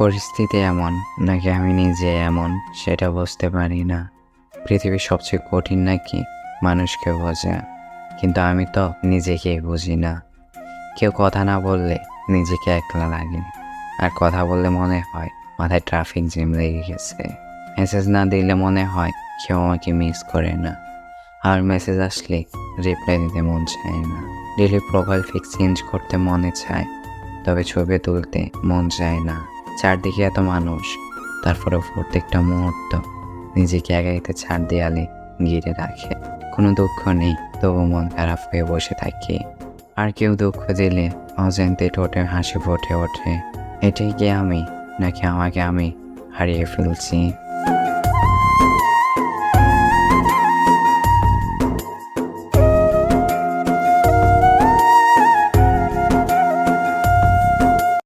পরিস্থিতি এমন নাকি আমি নিজে এমন সেটা বুঝতে পারি না। পৃথিবীর সবচেয়ে কঠিন নাকি মানুষকে বোঝা। কিন্তু আমি তো নিজেকেই বুঝি না। কেউ কথা না বললে নিজেকে একলা লাগে। আর কথা বললে মনে হয় মাথায় ট্রাফিক জ্যাম লেগে গেছে। মেসেজ না দিলে মনে হয় কেউ আমাকে মিস করে না। আর মেসেজ আসলে রিপ্লাই দিতে মন চায় না। ডেলি প্রোফাইল ফিক্স চেঞ্জ করতে মনে চায়, তবে ছবি তুলতে মন চায় না। চারদিকে এত মানুষ। তারপরে প্রত্যেকটা মুহূর্ত নিজেকে একাইতে ছাড় দেয়ালে ঘিরে রাখে। কোনো দুঃখ নেই, তবু মন খারাপ হয়ে বসে থাকি। আর কেউ দুঃখ দিলে অজান্তে ঠোঁটে হাসি ফোটে ওঠে। এটাই কি আমি, নাকি আমাকে আমি হারিয়ে ফেলছি?